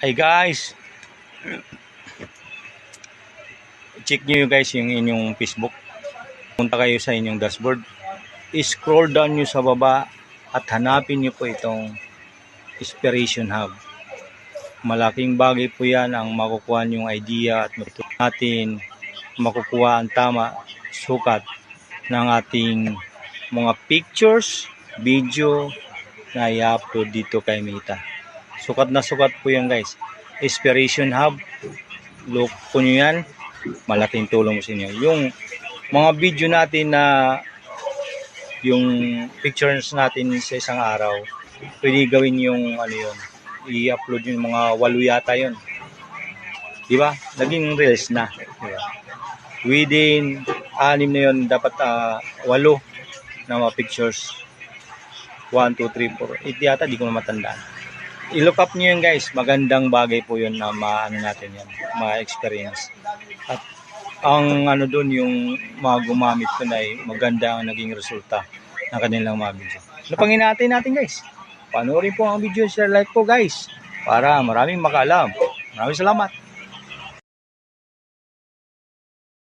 Hey guys, check nyo guys yung inyong Facebook. Punta kayo sa inyong dashboard. I-scroll down nyo sa baba at hanapin nyo po itong Inspiration Hub. Malaking bagay po yan ang makukuha yung idea at natin makukuha ang tama sukat ng ating mga pictures, video na i-upload dito kay Meta. Sukat na sukat po yan guys. Inspiration Hub. Look po nyo yan. Malaking tulong sa inyo. Yung mga video natin na yung pictures natin sa isang araw, pwede gawin yung ano yun, i-upload yung mga walo yata yun. Di ba? Naging reels na. Di ba? Within anim na yun, dapat ah, walo na mga pictures. 1, 2, 3, 4. Ito yata, di ko na matandaan i-look up nyo yun guys. Magandang bagay po yun na maano natin yan, ma-experience. At ang ano doon yung mga gumamit ko na ay maganda ang naging resulta ng kanilang mga video. Pang hinahantay natin guys? Panoorin po ang video, share like po guys para maraming makaalam. Maraming salamat.